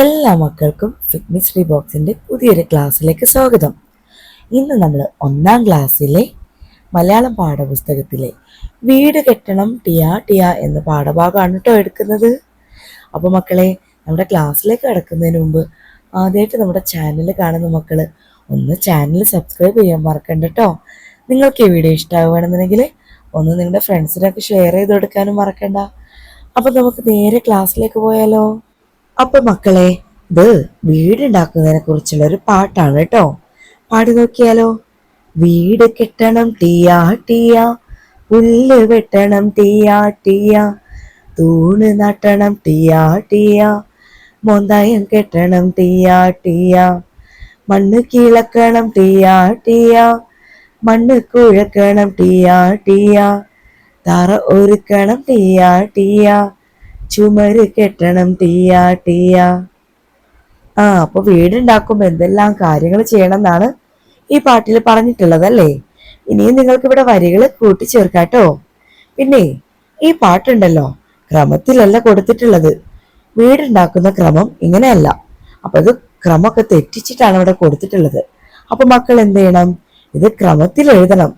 എല്ലാ മക്കൾക്കും ഫിറ്റ്നസ് ബോക്സിന്റെ പുതിയൊരു ക്ലാസ്സിലേക്ക് സ്വാഗതം. ഇന്ന് നമ്മൾ ഒന്നാം ക്ലാസ്സിലെ മലയാളം പാഠപുസ്തകത്തിലെ വീട് കെട്ടണം ടിയാ ടിയാ എന്ന പാഠഭാഗമാണ് കേട്ടോ എടുക്കുന്നത്. അപ്പോൾ മക്കളെ നമ്മുടെ ക്ലാസ്സിലേക്ക് കിടക്കുന്നതിന് മുമ്പ് ആദ്യമായിട്ട് നമ്മുടെ ചാനൽ കാണുന്ന മക്കൾ ഒന്ന് ചാനൽ സബ്സ്ക്രൈബ് ചെയ്യാൻ മറക്കണ്ട കേട്ടോ. നിങ്ങൾക്ക് ഈ വീഡിയോ ഇഷ്ടമാവുകയാണെന്നുണ്ടെങ്കിൽ ഒന്ന് നിങ്ങളുടെ ഫ്രണ്ട്സിനൊക്കെ ഷെയർ ചെയ്ത് കൊടുക്കാനും മറക്കണ്ട. അപ്പോൾ നമുക്ക് നേരെ ക്ലാസ്സിലേക്ക് പോയാലോ? അപ്പൊ മക്കളെ ഇത് വീടുണ്ടാക്കുന്നതിനെ കുറിച്ചുള്ള ഒരു പാട്ടാണ് കേട്ടോ പാടി നോക്കിയാലോ? വീട് കെട്ടണം ടീയാ ടീയാ പുല്ല് വെട്ടണം ടീയാ ടീയാ തൂണ് നട്ടണം ടീയാ ടീയാ മോന്തായം കെട്ടണം ടീയാ ടീയാ മണ്ണ് കീളക്കണം ടീയാ ടീയാ മണ്ണ് കുഴക്കണം ടീയാ ടീയാ തറ ഒരുക്കണം ടീയാ ടീയാ ചുമര് കെട്ടണം തീയാ ടീയാ. ആ അപ്പൊ വീടുണ്ടാക്കുമ്പോ എന്തെല്ലാം കാര്യങ്ങൾ ചെയ്യണം എന്നാണ് ഈ പാട്ടിൽ പറഞ്ഞിട്ടുള്ളത് അല്ലേ ഇനിയും നിങ്ങൾക്ക് ഇവിടെ വരികൾ കൂട്ടിച്ചേർക്കാട്ടോ പിന്നെ ഈ പാട്ടുണ്ടല്ലോ ക്രമത്തിലല്ല കൊടുത്തിട്ടുള്ളത്. വീടുണ്ടാക്കുന്ന ക്രമം ഇങ്ങനെയല്ല. അപ്പൊ ഇത് ക്രമമൊക്കെ തെറ്റിച്ചിട്ടാണ് ഇവിടെ കൊടുത്തിട്ടുള്ളത്. അപ്പൊ മക്കൾ എന്ത് ചെയ്യണം? ഇത് ക്രമത്തിൽ എഴുതണം.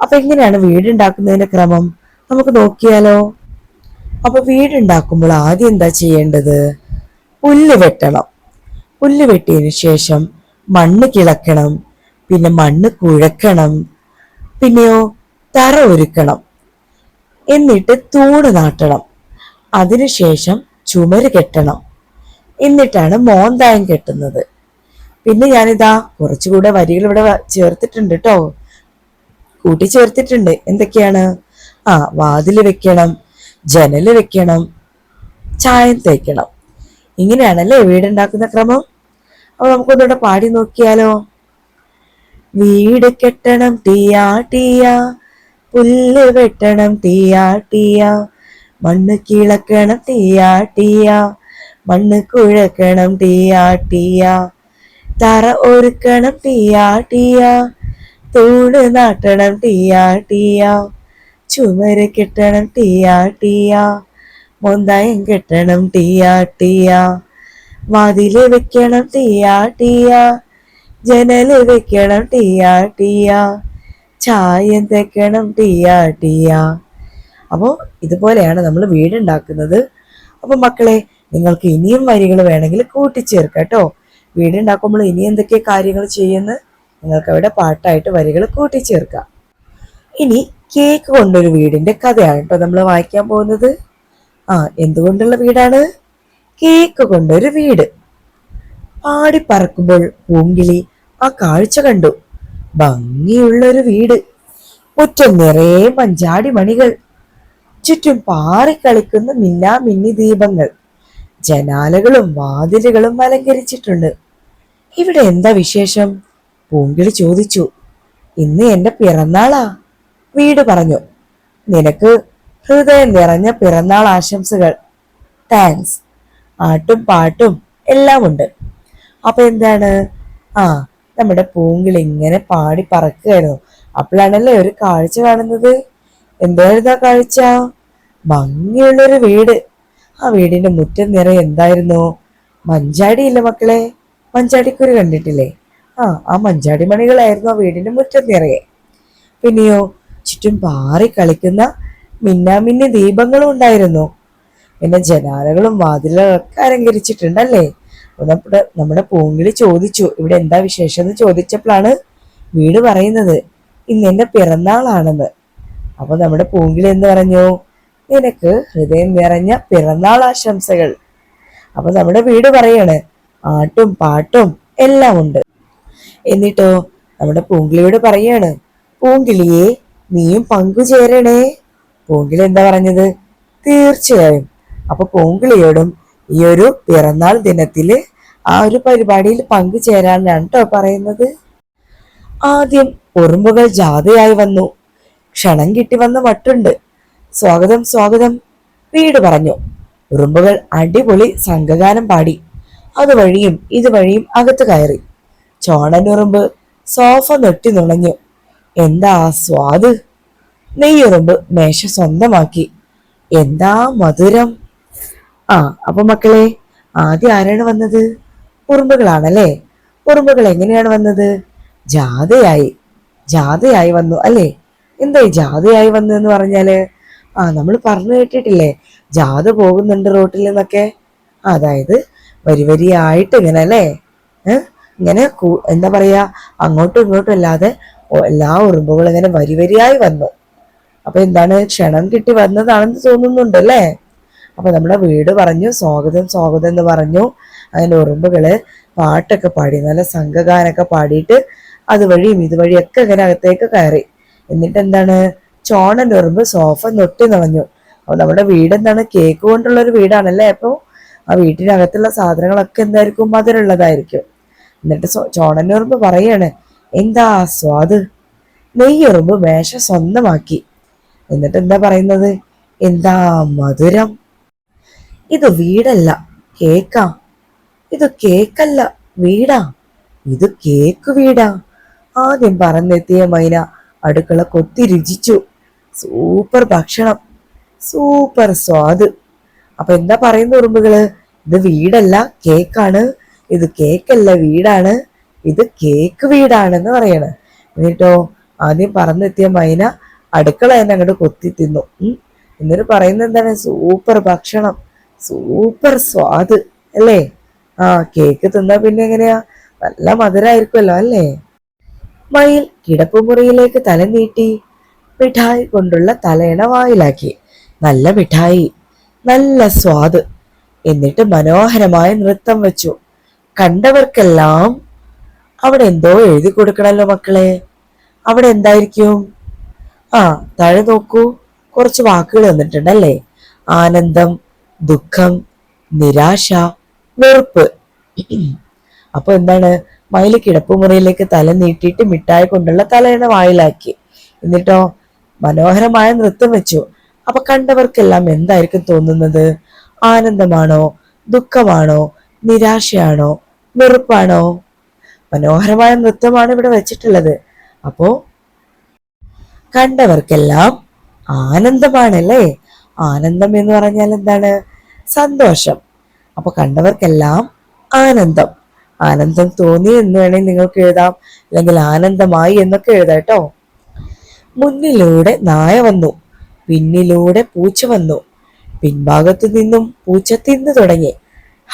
അപ്പൊ എങ്ങനെയാണ് വീടുണ്ടാക്കുന്നതിന്റെ ക്രമം? നമുക്ക് നോക്കിയാലോ? അപ്പൊ വീടുണ്ടാക്കുമ്പോൾ ആദ്യം എന്താ ചെയ്യേണ്ടത്? പുല്ല് വെട്ടണം. പുല്ല് വെട്ടിയതിന് ശേഷം മണ്ണ് കിളക്കണം പിന്നെ മണ്ണ് കുഴക്കണം പിന്നെയോ തറ ഒരുക്കണം. എന്നിട്ട് തൂണ് നാട്ടണം. അതിനുശേഷം ചുമര് കെട്ടണം. എന്നിട്ടാണ് മോന്തായം കെട്ടുന്നത്. പിന്നെ ഞാനിതാ കുറച്ചുകൂടെ വരികൾ ഇവിടെ ചേർത്തിട്ടുണ്ട് കേട്ടോ കൂട്ടി ചേർത്തിട്ടുണ്ട് എന്തൊക്കെയാണ്? ആ വാതിൽ വെക്കണം. ജനൽ വെക്കണം ചായം തേക്കണം. ഇങ്ങനെയാണല്ലേ വീടുണ്ടാക്കുന്ന ക്രമം? അപ്പൊ നമുക്കൊന്നുകൂടെ പാടി നോക്കിയാലോ? വീട് കെട്ടണം ടീയാ ടീയാ പുല്ല് വെട്ടണം ടീയാ ടീയാ മണ്ണ് കിളക്കണം ടീയാ ടീയാ മണ്ണ് കുഴക്കണം ടീയാ ടീയാ തറ ഒരുക്കണം ടീയാ ടീയാ തൂണ് നാട്ടണം ടീയാ ടീയാ ചുമര് കെട്ടണം ടീയാ ടീയാ. മൊന്തായം കെട്ടണം ടീയാ ടീയാ. വാതിൽ വെക്കണം ടീയാ ടീയാ. ജനൽ വെക്കണം ടീയാ ടീയാ. ചായം തെക്കണം ടീയാ ടീയാ. അപ്പോൾ ഇതുപോലെയാണ് നമ്മൾ വീടുണ്ടാക്കുന്നത്. അപ്പോൾ മക്കളെ നിങ്ങൾക്ക് ഇനിയും വരികൾ വേണമെങ്കിൽ കൂട്ടിച്ചേർക്കാം കേട്ടോ. വീടുണ്ടാക്കുമ്പോൾ ഇനി എന്തൊക്കെ കാര്യങ്ങൾ ചെയ്യുന്നത് നിങ്ങൾക്ക് അവിടെ പാട്ടായിട്ട് വരികൾ കൂട്ടിച്ചേർക്കാം. ഇനി കേക്ക് കൊണ്ടൊരു വീടിന്റെ കഥയാണ് കേട്ടോ നമ്മൾ വായിക്കാൻ പോകുന്നത്. ആ എന്തുകൊണ്ടുള്ള വീടാണ്? കേക്ക് കൊണ്ടൊരു വീട്. പാടി പറക്കുമ്പോൾ പൂങ്കിളി ആ കാഴ്ച കണ്ടു. ഭംഗിയുള്ളൊരു വീട്. മുറ്റം നിറയെ മഞ്ചാടി മണികൾ ചുറ്റും പാറിക്കളിക്കുന്ന മിന്നാ മിന്നി ദീപങ്ങൾ. ജനാലകളും വാതിലുകളും അലങ്കരിച്ചിട്ടുണ്ട്. ഇവിടെ എന്താ വിശേഷം? പൂങ്കിളി ചോദിച്ചു. ഇന്ന് എന്റെ പിറന്നാളാ. വീട് പറഞ്ഞു. നിനക്ക് ഹൃദയം നിറഞ്ഞ പിറന്നാൾ ആശംസകൾ. താങ്ക്സ് ആട്ടും പാട്ടും എല്ലാം ഉണ്ട് അപ്പൊ എന്താണ്? ആ നമ്മുടെ പൂങ്കിൽ ഇങ്ങനെ പാടി പറക്കുകയായിരുന്നു. അപ്പോഴാണല്ലേ ഒരു കാഴ്ച കാണുന്നത്? എന്തായിരുന്നു ആ കാഴ്ച? ഭംഗിയുള്ളൊരു വീട്. ആ വീടിന്റെ മുറ്റം നിറയെ എന്തായിരുന്നു? മഞ്ചാടി ഇല്ല മക്കളെ? മഞ്ചാടിക്കുരു കണ്ടിട്ടില്ലേ? ആ ആ മഞ്ചാടി മണികളായിരുന്നു ആ വീടിന്റെ മുറ്റം നിറയെ. പിന്നെയോ ചുറ്റും പാറി കളിക്കുന്ന മിന്നാമിന്നി ദീപങ്ങളും ഉണ്ടായിരുന്നു. പിന്നെ ജനാലകളും വാതിലുകളൊക്കെ അലങ്കരിച്ചിട്ടുണ്ടല്ലേ? നമ്മുടെ നമ്മുടെ പൂങ്കിളി ചോദിച്ചു ഇവിടെ എന്താ വിശേഷം? എന്ന് ചോദിച്ചപ്പോഴാണ് വീട് പറയുന്നത് ഇന്ന് എന്റെ പിറന്നാളാണെന്ന്. അപ്പൊ നമ്മുടെ പൂങ്കിളി എന്ന് പറഞ്ഞു? നിനക്ക് ഹൃദയം നിറഞ്ഞ പിറന്നാൾ ആശംസകൾ. അപ്പൊ നമ്മുടെ വീട് പറയാണ് ആട്ടും പാട്ടും എല്ലാം ഉണ്ട്. എന്നിട്ടോ നമ്മുടെ പൂങ്കിളിയോട് പറയാണ് പൂങ്കിളിയെ നീയും പങ്കുചേരണേ പൂങ്കിളി എന്താ പറഞ്ഞത്? തീർച്ചയായും. അപ്പൊ പൂങ്കിളിയോടും ഈ ഒരു പിറന്നാൾ ദിനത്തിൽ ആ ഒരു പരിപാടിയിൽ പങ്കുചേരാനാണ് കേട്ടോ പറയുന്നത്. ആദ്യം ഉറുമ്പുകൾ ജാഥയായി വന്നു. ക്ഷണം കിട്ടി വന്ന മട്ടുണ്ട്. സ്വാഗതം സ്വാഗതം. വീട് പറഞ്ഞു. ഉറുമ്പുകൾ അടിപൊളി സംഘഗാനം പാടി. അതുവഴിയും ഇതുവഴിയും അകത്ത് കയറി. ചോണനുറുമ്പ് സോഫ നെട്ടി നുണഞ്ഞു എന്താ ആ സ്വാദ്? നെയ്യുറുമ്പ് മേശ സ്വന്തമാക്കി. എന്താ മധുരം? ആ അപ്പൊ മക്കളെ ആദ്യം ആരാണ് വന്നത്? ഉറുമ്പുകളാണല്ലേ? ഉറുമ്പുകൾ എങ്ങനെയാണ് വന്നത്? ജാഥയായി ജാഥയായി വന്നു അല്ലേ? എന്താ ഈ വന്നു എന്ന് പറഞ്ഞാൽ? ആ നമ്മൾ പറഞ്ഞു കേട്ടിട്ടില്ലേ? ജാഥ പോകുന്നുണ്ട് റോട്ടിൽ നിന്നൊക്കെ. അതായത് വരി വരിയായിട്ട് ഇങ്ങനെ അല്ലേ? ഇങ്ങനെ എന്താ പറയാ അങ്ങോട്ടും ഇങ്ങോട്ടും അല്ലാതെ എല്ലാ ഉറുമ്പുകളും ഇങ്ങനെ വരി വരിയായി വന്നു. അപ്പൊ എന്താണ്? ക്ഷണം കിട്ടി വന്നതാണെന്ന് തോന്നുന്നുണ്ട് അല്ലേ അപ്പൊ നമ്മുടെ വീട് പറഞ്ഞു സ്വാഗതം സ്വാഗതം എന്ന് പറഞ്ഞു. അങ്ങനെ ഉറുമ്പുകൾ പാട്ടൊക്കെ പാടി നല്ല സംഘഗാനൊക്കെ പാടിയിട്ട് അതുവഴിയും ഇതുവഴിയൊക്കെ ഇങ്ങനെ അകത്തേക്ക് കയറി. എന്നിട്ട് എന്താണ്? ചോണന്റെ ഉറുമ്പ് സോഫ നൊട്ടി നിറഞ്ഞു. അപ്പോൾ നമ്മുടെ വീട് എന്താണ്? കേക്ക് കൊണ്ടുള്ള ഒരു വീടാണല്ലേ? അപ്പോൾ ആ വീട്ടിനകത്തുള്ള സാധനങ്ങളൊക്കെ എന്തായിരിക്കും? മധുരമുള്ളതായിരിക്കും. എന്നിട്ട് സോ- ഉറുമ്പ് പറയാണ് എന്താ സ്വാദ്? നെയ്യുറുമ്പ് മേശ സ്വന്തമാക്കി. എന്നിട്ട് എന്താ പറയുന്നത്? എന്താ മധുരം? ഇത് വീടല്ല കേക്കാ. ഇത് കേക്കല്ല വീടാ. ഇത് കേക്ക് വീടാ. ആദ്യം പറന്നെത്തിയ മൈന അടുക്കള കൊത്തി രുചിച്ചു. സൂപ്പർ ഭക്ഷണം. സൂപ്പർ സ്വാദ്. അപ്പൊ എന്താ പറയുന്ന ഉറുമ്പുകൾ? ഇത് വീടല്ല കേക്കാണ്. ഇത് കേക്കല്ല വീടാണ്. ഇത് കേക്ക് വീടാണെന്ന് പറയണ്. എന്നിട്ടോ ആദ്യം പറന്നെത്തിയ മൈന അടുക്കള തന്നെ അങ്ങോട്ട് കൊത്തി തിന്നു. എന്നിട്ട് പറയുന്നത് എന്താണ്? സൂപ്പർ ഭക്ഷണം. സൂപ്പർ സ്വാദ്. അല്ലേ? ആ കേക്ക് തിന്നാ പിന്നെ എങ്ങനെയാ? നല്ല മധുരായിരിക്കുമല്ലോ അല്ലേ? മയിൽ കിടപ്പുമുറിയിലേക്ക് തല നീട്ടി. മിഠായി കൊണ്ടുള്ള തലയണ വായിലാക്കി. നല്ല മിഠായി. നല്ല സ്വാദ്. എന്നിട്ട് മനോഹരമായ നൃത്തം വെച്ചു. കണ്ടവർക്കെല്ലാം അവിടെ എന്തോ എഴുതി കൊടുക്കണല്ലോ മക്കളെ. അവിടെ എന്തായിരിക്കും? ആ താഴെ നോക്കൂ. കുറച്ച് വാക്കുകൾ വന്നിട്ടുണ്ടല്ലേ? ആനന്ദം ദുഃഖം നിരാശ വെറുപ്പ്. അപ്പൊ എന്താണ്? മയിൽ കിടപ്പുമുറിയിലേക്ക് തല നീട്ടിയിട്ട് മിഠായി കൊണ്ടുള്ള തലയണ വായിലാക്കി. എന്നിട്ടോ മനോഹരമായ നൃത്തം വെച്ചു. അപ്പൊ കണ്ടവർക്കെല്ലാം എന്തായിരിക്കും തോന്നുന്നത്? ആനന്ദമാണോ ദുഃഖമാണോ നിരാശയാണോ വെറുപ്പാണോ? മനോഹരമായ നൃത്തമാണ് ഇവിടെ വെച്ചിട്ടുള്ളത്. അപ്പോ കണ്ടവർക്കെല്ലാം ആനന്ദമാണല്ലേ? ആനന്ദം എന്ന് പറഞ്ഞാൽ എന്താണ്? സന്തോഷം. അപ്പൊ കണ്ടവർക്കെല്ലാം ആനന്ദം. ആനന്ദം തോന്നി എന്ന് വേണമെങ്കിൽ നിങ്ങൾക്ക് എഴുതാം. അല്ലെങ്കിൽ ആനന്ദമായി എന്നൊക്കെ എഴുതാം കേട്ടോ. മുന്നിലൂടെ നായ വന്നു. പിന്നിലൂടെ പൂച്ച വന്നു. പിൻഭാഗത്തു നിന്നും പൂച്ച തിന്നു തുടങ്ങി.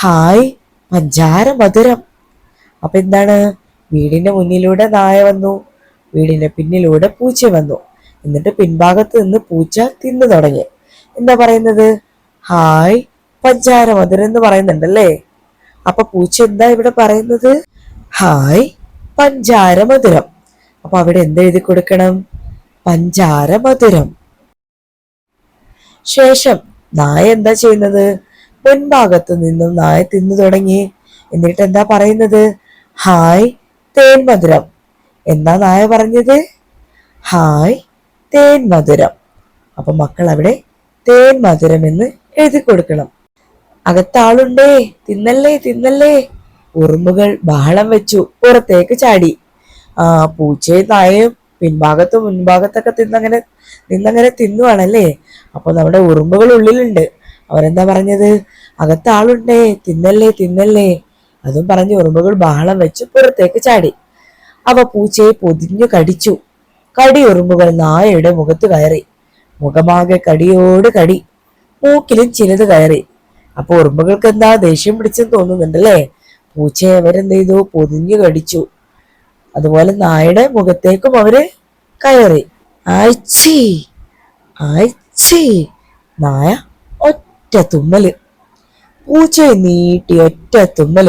ഹായ് പഞ്ചാര മധുരം അപ്പൊ എന്താണ്? വീടിന്റെ മുന്നിലൂടെ നായ വന്നു വീടിന്റെ പിന്നിലൂടെ പൂച്ച വന്നു. എന്നിട്ട് പിൻഭാഗത്ത് നിന്ന് പൂച്ച തിന്നു തുടങ്ങി. എന്താ പറയുന്നത്? ഹായ് പഞ്ചാര മധുരം എന്ന് പറയുന്നുണ്ടല്ലേ? അപ്പൊ പൂച്ച എന്താ ഇവിടെ പറയുന്നത്? ഹായ് പഞ്ചാര മധുരം അപ്പൊ അവിടെ എന്ത് എഴുതി കൊടുക്കണം? പഞ്ചാര മധുരം ശേഷം നായ എന്താ ചെയ്യുന്നത്? മുൻഭാഗത്ത് നിന്നും നായ തിന്നു തുടങ്ങി. എന്നിട്ട് എന്താ പറയുന്നത്? ഹായ് തേൻ മധുരം എന്താ നായ പറഞ്ഞത്? ഹായ് തേൻ മധുരം അപ്പൊ മക്കൾ അവിടെ തേൻ മധുരം എന്ന് എഴുതി കൊടുക്കണം. അകത്താളുണ്ടേ തിന്നല്ലേ തിന്നല്ലേ. ഉറുമ്പുകൾ ബഹളം വെച്ചു പുറത്തേക്ക് ചാടി. ആ പൂച്ചയും നായയും പിൻഭാഗത്തും മുൻഭാഗത്തൊക്കെ തിന്നങ്ങനെ നിന്നങ്ങനെ തിന്നുവാണല്ലേ? അപ്പൊ നമ്മുടെ ഉറുമ്പുകൾ ഉള്ളിലുണ്ട്. അവരെന്താ പറഞ്ഞത്? അകത്താളുണ്ടേ തിന്നല്ലേ തിന്നല്ലേ. അതും പറഞ്ഞ് ഉറുമ്പുകൾ ബഹളം വെച്ച് പുറത്തേക്ക് ചാടി. അവ പൂച്ചയെ പൊതിഞ്ഞു കടിച്ചു. കടി ഉറുമ്പുകൾ നായയുടെ മുഖത്ത് കയറി. മുഖമാകെ കടിയോട് കടി. മൂക്കിലും ചിലത് കയറി. അപ്പൊ ഉറുമ്പുകൾക്ക് എന്താ ദേഷ്യം പിടിച്ചെന്ന് തോന്നുന്നുണ്ടല്ലേ? പൂച്ചയെ അവരെന്ത് ചെയ്തു? പൊതിഞ്ഞു കടിച്ചു. അതുപോലെ നായയുടെ മുഖത്തേക്കും അവർ കയറി. ആഴ്ചി ആഴ്ചി നായ ഒറ്റ തുമ്മൽ. പൂച്ചയെ നീട്ടി ഒറ്റ തുമ്മൽ.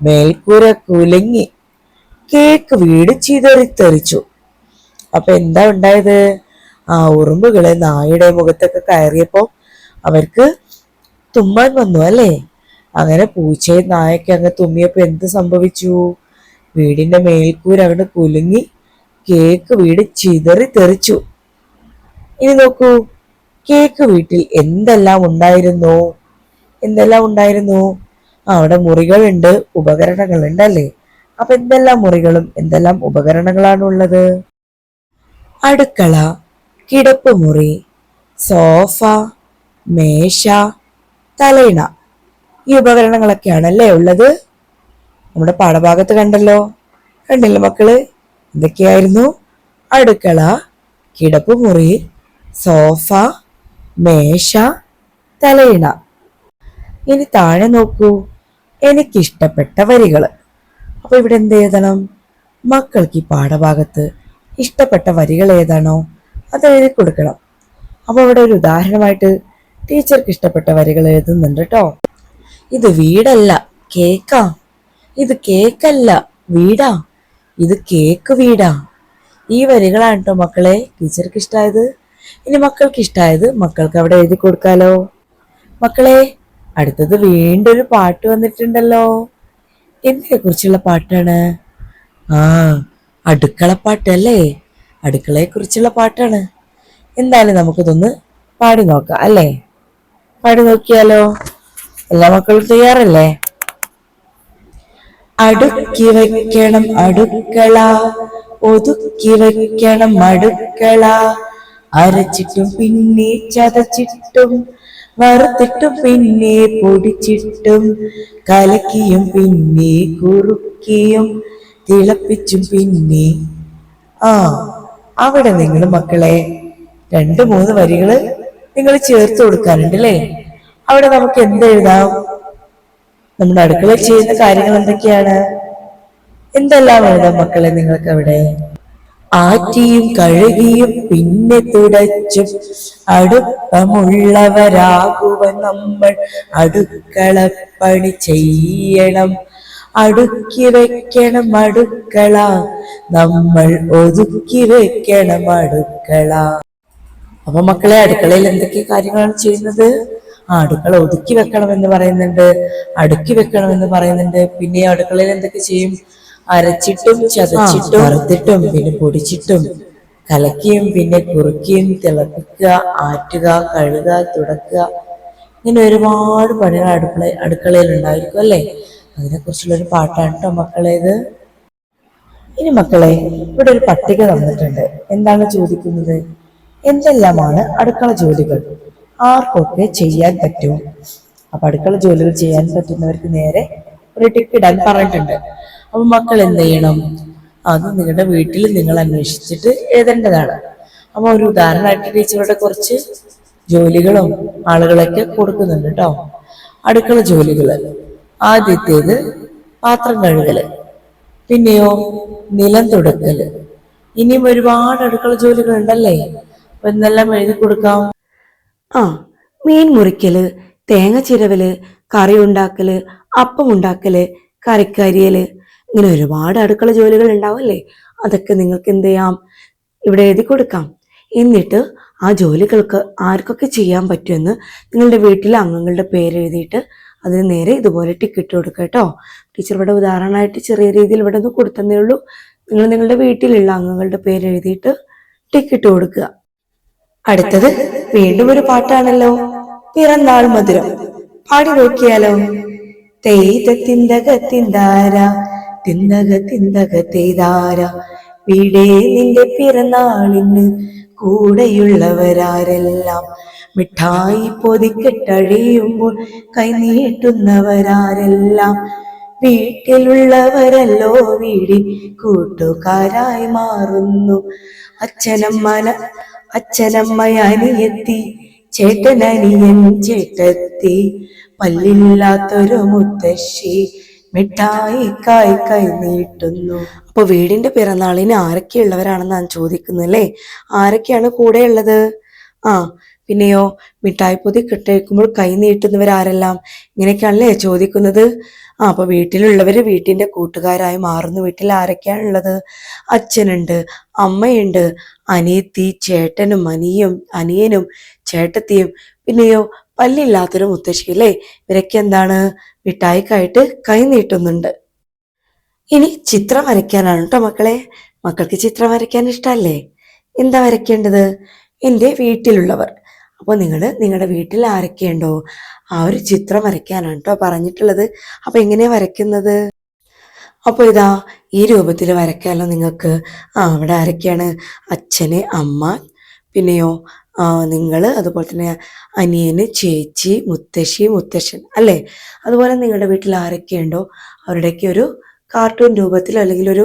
മേൽക്കൂര കുലങ്ങി കേക്ക് വീട് ചിതറിത്തെറിച്ചു അപ്പൊ എന്താ ഉണ്ടായത്? ആ ഉറുമ്പുകൾ നായയുടെ മുഖത്തൊക്കെ കയറിയപ്പോ അവർക്ക് തുമ്മാൻ വന്നു അല്ലേ? അങ്ങനെ പൂച്ചയും നായക്ക് അങ്ങ് തുമ്മിയപ്പോ എന്ത് സംഭവിച്ചു? വീടിന്റെ മേൽക്കൂര അങ്ങോട്ട് കുലുങ്ങി കേക്ക് വീട് ചിതറി തെറിച്ചു. ഇനി നോക്കൂ കേക്ക് വീട്ടിൽ എന്തെല്ലാം ഉണ്ടായിരുന്നു? എന്തെല്ലാം ഉണ്ടായിരുന്നു? അവിടെ മുറികളുണ്ട് ഉപകരണങ്ങളുണ്ട് അല്ലേ? അപ്പൊ എന്തെല്ലാം മുറികളും എന്തെല്ലാം ഉപകരണങ്ങളാണ് ഉള്ളത് അടുക്കള കിടപ്പുമുറി സോഫ മേശ തലയിണ. ഈ ഉപകരണങ്ങളൊക്കെയാണല്ലേ ഉള്ളത്? നമ്മുടെ പാഠഭാഗത്ത് കണ്ടല്ലോ. കണ്ടില്ല മക്കൾ? എന്തൊക്കെയായിരുന്നു? അടുക്കള കിടപ്പുമുറി സോഫ മേശ തലയിണ. ഇനി താഴെ നോക്കൂ. എനിക്കിഷ്ടപ്പെട്ട വരികൾ അപ്പോൾ ഇവിടെ എന്ത് എഴുതണം മക്കൾക്ക് ഈ പാഠഭാഗത്ത് ഇഷ്ടപ്പെട്ട വരികൾ ഏതാണോ അത് എഴുതി കൊടുക്കണം. അപ്പോൾ ഇവിടെ ഒരു ഉദാഹരണമായിട്ട് ടീച്ചർക്ക് ഇഷ്ടപ്പെട്ട വരികൾ എഴുതുന്നുണ്ട് കേട്ടോ ഇത് വീടല്ല കേക്കാ. ഇത് കേക്കല്ല വീടാ. ഇത് കേക്ക് വീടാ. ഈ വരികളാണ് കേട്ടോ മക്കളെ ടീച്ചർക്ക് ഇഷ്ടമായത് ഇനി മക്കൾക്ക് ഇഷ്ടമായത് മക്കൾക്ക് അവിടെ എഴുതി കൊടുക്കാലോ. മക്കളെ അടുത്തത് വീണ്ടും ഒരു പാട്ട് വന്നിട്ടുണ്ടല്ലോ. എന്തിനെ കുറിച്ചുള്ള പാട്ടാണ്? ആ അടുക്കളപ്പാട്ടല്ലേ അടുക്കളയെ കുറിച്ചുള്ള പാട്ടാണ്. എന്തായാലും നമുക്കിതൊന്ന് പാടി നോക്കാം അല്ലേ? പാടി നോക്കിയാലോ? എല്ലാ മക്കളും തയ്യാറല്ലേ? അടുക്കി വയ്ക്കണം അടുക്കള ഒതുക്കി വയ്ക്കണം അടുക്കള. അരച്ചിട്ടും പിന്നെ ചതച്ചിട്ടും വറുത്തിട്ടും പിന്നെ പൊടിച്ചിട്ടും കലക്കിയും പിന്നെ കുറുക്കിയും തിളപ്പിച്ചും പിന്നെ. ആ അവിടെ നിങ്ങൾ മക്കളെ രണ്ട് മൂന്ന് വരികൾ നിങ്ങൾ ചേർത്ത് കൊടുക്കാറുണ്ട് അല്ലേ അവിടെ നമുക്ക് എന്ത് എഴുതാം? നമ്മുടെ അടുക്കളയിൽ ചെയ്യുന്ന കാര്യങ്ങൾ എന്തൊക്കെയാണ്? എന്തെല്ലാം എഴുതാം മക്കളെ നിങ്ങൾക്ക് അവിടെ ആറ്റിയും കഴുകിയും പിന്നെ തുടച്ചും അടുപ്പമുള്ളവരാകുവ നമ്മൾ. അടുക്കളപ്പണി ചെയ്യണം. അടുക്കി വെക്കണം അടുക്കള. നമ്മൾ ഒതുക്കി വെക്കണം അടുക്കള. അപ്പൊ മക്കളെ അടുക്കളയിൽ എന്തൊക്കെ കാര്യങ്ങളാണ് ചെയ്യുന്നത്? ആ അടുക്കള ഒതുക്കി വെക്കണം എന്ന് പറയുന്നുണ്ട്. അടുക്കി വെക്കണം എന്ന് പറയുന്നുണ്ട്. പിന്നെ അടുക്കളയിൽ എന്തൊക്കെ ചെയ്യും? അരച്ചിട്ടും ചതച്ചിട്ടും വറുത്തിട്ടും പിന്നെ പൊടിച്ചിട്ടും കലക്കിയും പിന്നെ കുറുക്കിയും തിളപ്പിക്കുക ആറ്റുക കഴുകുക തുടക്കുക. ഇങ്ങനെ ഒരുപാട് പണികൾ അടുക്കള അടുക്കളയിൽ ഉണ്ടായിരിക്കും അല്ലേ? അതിനെ കുറിച്ചുള്ള ഒരു പാട്ടാണ് കേട്ടോ മക്കളെ ഇത്. ഇനി മക്കളെ ഇവിടെ ഒരു പട്ടിക തന്നിട്ടുണ്ട്. എന്താണ് ചോദിക്കുന്നത്? എന്തെല്ലാമാണ് അടുക്കള ജോലികൾ? ആർക്കൊക്കെ ചെയ്യാൻ പറ്റും? അപ്പൊ അടുക്കള ജോലികൾ ചെയ്യാൻ പറ്റുന്നവർക്ക് നേരെ ഒരു ടിക്ക് ഇടാൻ പറഞ്ഞിട്ടുണ്ട്. അപ്പൊ മക്കൾ എന്ത് ചെയ്യണം? അത് നിങ്ങളുടെ വീട്ടിൽ നിങ്ങൾ അന്വേഷിച്ചിട്ട് എഴുതേണ്ടതാണ്. അപ്പൊ ഒരു ഉദാഹരണമായിട്ട് ടീച്ചറുടെ കുറച്ച് ജോലികളും ആളുകളൊക്കെ കൊടുക്കുന്നുണ്ട് കേട്ടോ അടുക്കള ജോലികൾ ആദ്യത്തേത് പാത്രം കഴുകൽ പിന്നെയോ നിലം തുടക്കൽ. ഇനിയും ഒരുപാട് അടുക്കള ജോലികൾ ഉണ്ടല്ലേ അപ്പൊ എന്തെല്ലാം എഴുതി കൊടുക്കാം. ആ മീൻ മുറിക്കൽ തേങ്ങ ചിരവൽ കറി ഉണ്ടാക്കൽ അപ്പം ഉണ്ടാക്കൽ കറിക്കരിയൽ ഇങ്ങനെ ഒരുപാട് അടുക്കള ജോലികൾ ഉണ്ടാവല്ലേ അതൊക്കെ നിങ്ങൾക്ക് എന്ത് ചെയ്യാം? ഇവിടെ എഴുതി കൊടുക്കാം. എന്നിട്ട് ആ ജോലികൾക്ക് ആർക്കൊക്കെ ചെയ്യാൻ പറ്റുമെന്ന് നിങ്ങളുടെ വീട്ടിലെ അംഗങ്ങളുടെ പേര് എഴുതിയിട്ട് അതിന് നേരെ ഇതുപോലെ ടിക്കറ്റ് കൊടുക്കുക കേട്ടോ. ടീച്ചർ ഇവിടെ ഉദാഹരണമായിട്ട് ചെറിയ രീതിയിൽ ഇവിടെ ഒന്ന് കൊടുത്തന്നേ ഉള്ളൂ. നിങ്ങൾ നിങ്ങളുടെ വീട്ടിലുള്ള അംഗങ്ങളുടെ പേര് എഴുതിയിട്ട് ടിക്കറ്റ് കൊടുക്കുക. അടുത്തത് വീണ്ടും ഒരു പാട്ടാണല്ലോ. പിറന്നാൾ മധുരം. പാടി നോക്കിയാലോ? തെയ്ത തിന്തക തിന്താര തിന്തക തിന്തക തെയ്താര വീടേ നിന്റെ പിറന്നാളിന് കൂടെയുള്ളവരാരെല്ലാം. മിഠായി പൊതിക്കെട്ടഴിയുമ്പോൾ കൈനീട്ടുന്നവരാരെല്ലാം വീട്ടിലുള്ളവരല്ലോ വീടി കൂട്ടുകാരായി മാറുന്നു. അച്ഛനമ്മന അച്ഛനമ്മയനിയെത്തി ചേട്ടനനിയൻ ചേട്ടത്തി പല്ലില്ലാത്തൊരു മുത്തശ്ശി മിഠായിക്കായി കൈ നീട്ടുന്നു. അപ്പൊ വീടിന്റെ പിറന്നാളിന് ഞാൻ ചോദിക്കുന്നല്ലേ? ആരൊക്കെയാണ് കൂടെ ഉള്ളത് ആ പിന്നെയോ മിഠായി പൊതി കെട്ടേക്കുമ്പോൾ കൈ നീട്ടുന്നവരാരെല്ലാം ഇങ്ങനെയൊക്കെയാണല്ലേ ചോദിക്കുന്നത്? ആ അപ്പൊ വീട്ടിലുള്ളവര് വീട്ടിന്റെ കൂട്ടുകാരായി മാറുന്നു വീട്ടിൽ ആരൊക്കെയാണുള്ളത് അച്ഛനുണ്ട് അമ്മയുണ്ട് അനിയത്തി ചേട്ടനും അനിയും അനിയനും ചേട്ടത്തിയും പിന്നെയോ പല്ലില്ലാത്തൊരു മുത്തശ്ശി അല്ലേ? ഇവരൊക്കെ എന്താണ്? മിഠായിക്കായിട്ട് കൈ നീട്ടുന്നുണ്ട്. ഇനി ചിത്രം വരയ്ക്കാനാണ് കേട്ടോ മക്കളെ. മക്കൾക്ക് ചിത്രം വരയ്ക്കാൻ ഇഷ്ടമല്ലേ എന്താ വരയ്ക്കേണ്ടത്? എന്റെ വീട്ടിലുള്ളവർ. അപ്പോൾ നിങ്ങൾ നിങ്ങളുടെ വീട്ടിൽ ആരൊക്കെയുണ്ടോ? ആ ഒരു ചിത്രം വരയ്ക്കാനാണ് കേട്ടോ പറഞ്ഞിട്ടുള്ളത്. അപ്പോൾ എങ്ങനെയാണ് വരയ്ക്കുന്നത്? അപ്പോൾ ഇതാ ഈ രൂപത്തിൽ വരയ്ക്കാമല്ലോ നിങ്ങൾക്ക്. ആ അവിടെ ആരൊക്കെയാണ്? അച്ഛന് അമ്മ പിന്നെയോ നിങ്ങൾ അതുപോലെ തന്നെ അനിയന് ചേച്ചി മുത്തശ്ശി മുത്തശ്ശൻ അല്ലേ? അതുപോലെ നിങ്ങളുടെ വീട്ടിൽ ആരൊക്കെയുണ്ടോ അവരുടെയൊക്കെ ഒരു കാർട്ടൂൺ രൂപത്തിൽ അല്ലെങ്കിൽ ഒരു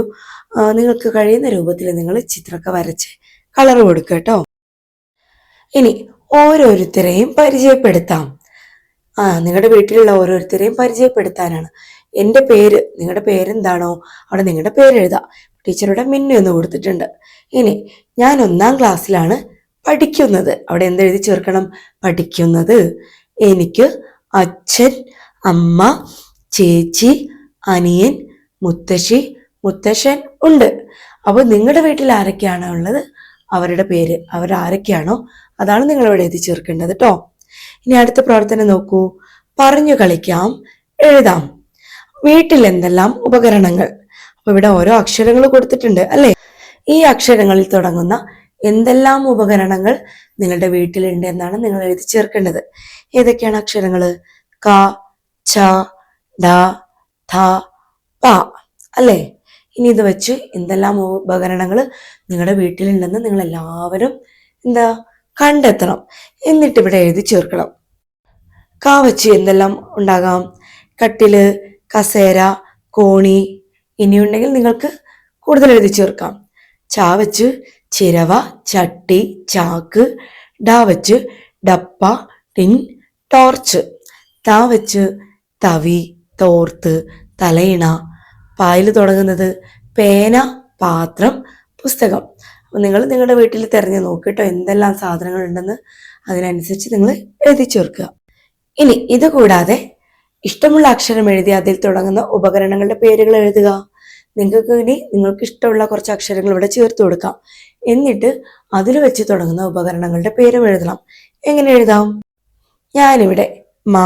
നിങ്ങൾക്ക് കഴിയുന്ന രൂപത്തിൽ നിങ്ങൾ ചിത്രമൊക്കെ വരച്ച് കളർ കൊടുക്കുക കേട്ടോ. ഇനി ഓരോരുത്തരെയും പരിചയപ്പെടുത്താം. ആ നിങ്ങളുടെ വീട്ടിലുള്ള ഓരോരുത്തരെയും പരിചയപ്പെടുത്താനാണ്. എന്റെ പേര് നിങ്ങളുടെ പേരെന്താണോ? അവിടെ നിങ്ങളുടെ പേര് എഴുതാം ടീച്ചറുടെ മിന്നു എന്ന് കൊടുത്തിട്ടുണ്ട്. ഇനി ഞാൻ ഒന്നാം ക്ലാസ്സിലാണ് പഠിക്കുന്നത്. അവിടെ എന്തെഴുതി ചേർക്കണം? പഠിക്കുന്നത്. എനിക്ക് അച്ഛൻ അമ്മ ചേച്ചി അനിയൻ മുത്തശ്ശി മുത്തശ്ശൻ ഉണ്ട്. അപ്പോൾ നിങ്ങളുടെ വീട്ടിൽ ആരൊക്കെയാണ് ഉള്ളത്? അവരുടെ പേര്. അവരാരൊക്കെയാണോ അതാണ് നിങ്ങൾ ഇവിടെ എഴുതി ചേർക്കേണ്ടത് കേട്ടോ ഇനി അടുത്ത പ്രവർത്തനം നോക്കൂ. പറഞ്ഞു കളിക്കാം എഴുതാം. വീട്ടിൽ എന്തെല്ലാം ഉപകരണങ്ങൾ? അപ്പോൾ ഇവിടെ ഓരോ അക്ഷരങ്ങൾ കൊടുത്തിട്ടുണ്ട് അല്ലേ? ഈ അക്ഷരങ്ങളിൽ തുടങ്ങുന്ന എന്തെല്ലാം ഉപകരണങ്ങൾ നിങ്ങളുടെ വീട്ടിലുണ്ട് എന്നാണ് നിങ്ങൾ എഴുതി ചേർക്കേണ്ടത്. ഏതൊക്കെയാണ് അക്ഷരങ്ങൾ ക ച ഡ ധ പ. അല്ലേ? ഇനി ഇത് വെച്ച് എന്തെല്ലാം ഉപകരണങ്ങൾ നിങ്ങളുടെ വീട്ടിലുണ്ടെന്ന് നിങ്ങൾ എല്ലാവരും എന്താ കണ്ടെത്തണം. എന്നിട്ട് ഇവിടെ എഴുതി ചേർക്കണം. ക വെച്ച് എന്തെല്ലാം ഉണ്ടാകാം? കട്ടിൽ കസേര കോണി ഇനിയുണ്ടെങ്കിൽ നിങ്ങൾക്ക് കൂടുതൽ എഴുതി ചേർക്കാം. ചാ വെച്ച് ചിരവ ചട്ടി ചാക്ക് ഡാ വെച്ച് ഡപ്പ ടിൻ ടോർച്ച്. താവച്ച് തവി തോർത്ത് തലയിണ. പായിൽ തുടങ്ങുന്നത് പേന പാത്രം പുസ്തകം. അപ്പം നിങ്ങൾ നിങ്ങളുടെ വീട്ടിൽ തിരഞ്ഞു നോക്കിട്ടോ എന്തെല്ലാം സാധനങ്ങളുണ്ടെന്ന് അതിനനുസരിച്ച് നിങ്ങൾ എഴുതി ചേർക്കുക. ഇനി ഇത് കൂടാതെ ഇഷ്ടമുള്ള അക്ഷരം എഴുതി അതിൽ തുടങ്ങുന്ന ഉപകരണങ്ങളുടെ പേരുകൾ എഴുതുക. നിങ്ങൾക്ക് ഇനി നിങ്ങൾക്ക് ഇഷ്ടമുള്ള കുറച്ച് അക്ഷരങ്ങൾ ഇവിടെ ചേർത്ത് കൊടുക്കാം. എന്നിട്ട് അതിൽ വെച്ച് തുടങ്ങുന്ന ഉപകരണങ്ങളുടെ പേരും എഴുതണം. എങ്ങനെ എഴുതാം? ഞാനിവിടെ മ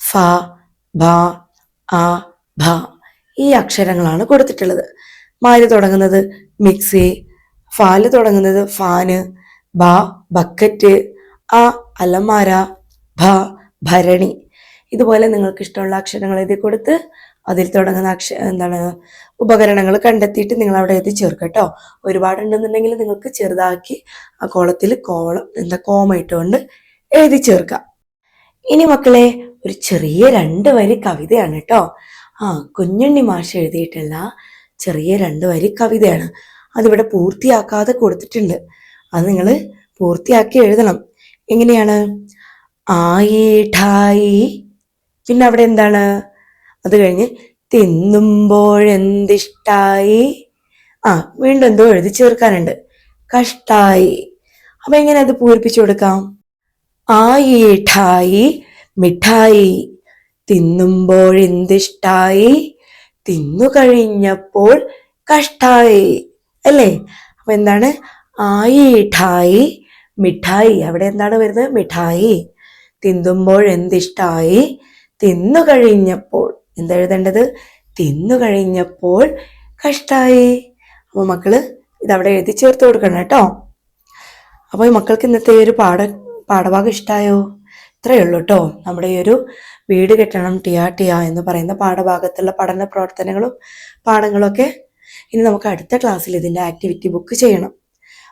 ഫ ഭ ആ ഭ ഈ അക്ഷരങ്ങളാണ് കൊടുത്തിട്ടുള്ളത്. മാൽ തുടങ്ങുന്നത് മിക്സി ഫാൽ തുടങ്ങുന്നത് ഫാന് ബ ബക്കറ്റ് അ അലമാര ഭ ഭരണി. ഇതുപോലെ നിങ്ങൾക്ക് ഇഷ്ടമുള്ള അക്ഷരങ്ങൾ എഴുതി കൊടുത്ത് അതിൽ തുടങ്ങുന്ന അക്ഷ എന്താണ് ഉപകരണങ്ങൾ കണ്ടെത്തിയിട്ട് നിങ്ങൾ അവിടെ എത്തി ചേർക്കുക കേട്ടോ. ഒരുപാടുണ്ടെന്നുണ്ടെങ്കിൽ നിങ്ങൾക്ക് ചെറുതാക്കി ആ കോളത്തിൽ കോളം എന്താ കോമ ഇട്ടുകൊണ്ട് എഴുതി ചേർക്കാം ഇനി മക്കളെ ഒരു ചെറിയ രണ്ട് വരി കവിതയാണ് കേട്ടോ. ആ കുഞ്ഞുണ്ണി മാഷ് എഴുതിയിട്ടുള്ള ചെറിയ രണ്ട് വരി കവിതയാണ്. അതിവിടെ പൂർത്തിയാക്കാതെ കൊടുത്തിട്ടുണ്ട്. അത് നിങ്ങൾ പൂർത്തിയാക്കി എഴുതണം. എങ്ങനെയാണ്? ആയിഠായി. പിന്നെ അവിടെ എന്താണ്? അത് കഴിഞ്ഞ് തിന്നുമ്പോഴെന്തിഷ്ടായി? ആ വീണ്ടും എന്തോ എഴുതി ചേർക്കാനുണ്ട്. കഷ്ടായി. അപ്പൊ എങ്ങനെ അത് പൂരിപ്പിച്ചു കൊടുക്കാം? ആയിഠായി മിഠായി. തിന്നുമ്പോഴെന്തിഷ്ടായി? തിന്നു കഴിഞ്ഞപ്പോൾ കഷ്ടായി. അല്ലേ? അപ്പൊ എന്താണ്? ആയിഠായി മിഠായി. അവിടെ എന്താണ് വരുന്നത്? മിഠായി. തിന്നുമ്പോൾ എന്തിഷ്ടായി തിന്നു കഴിഞ്ഞപ്പോൾ. എന്താ എഴുതേണ്ടത് തിന്നു കഴിഞ്ഞപ്പോൾ. കഷ്ടായി. അപ്പൊ മക്കൾ ഇതവിടെ എഴുതി ചേർത്ത് കൊടുക്കണം കേട്ടോ. അപ്പോൾ മക്കൾക്ക് ഇന്നത്തെ ഈ ഒരു പാഠ പാഠഭാഗം ഇഷ്ടമായോ ഇത്രയേ ഉള്ളൂ കേട്ടോ. നമ്മുടെ ഈ ഒരു വീട് കെട്ടണം ടിയാ ടിയാ എന്ന് പറയുന്ന പാഠഭാഗത്തുള്ള പഠന പ്രവർത്തനങ്ങളും പാഠങ്ങളും ഒക്കെ ഇനി നമുക്ക് അടുത്ത ക്ലാസ്സിൽ ഇതിന്റെ ആക്ടിവിറ്റി ബുക്ക് ചെയ്യണം.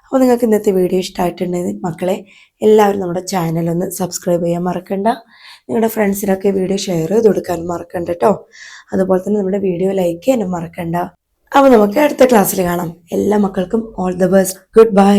അപ്പോൾ നിങ്ങൾക്ക് ഇന്നത്തെ വീഡിയോ ഇഷ്ടമായിട്ടുണ്ടെങ്കിൽ മക്കളെ എല്ലാവരും നമ്മുടെ ചാനലൊന്ന് സബ്സ്ക്രൈബ് ചെയ്യാൻ മറക്കണ്ട. നിങ്ങളുടെ ഫ്രണ്ട്സിനൊക്കെ വീഡിയോ ഷെയർ ചെയ്ത് കൊടുക്കാൻ മറക്കണ്ട കേട്ടോ അതുപോലെ തന്നെ നമ്മുടെ വീഡിയോ ലൈക്ക് ചെയ്യാനും മറക്കണ്ട. അപ്പോൾ നമുക്ക് അടുത്ത ക്ലാസ്സിൽ കാണാം. എല്ലാ മക്കൾക്കും all the best good bye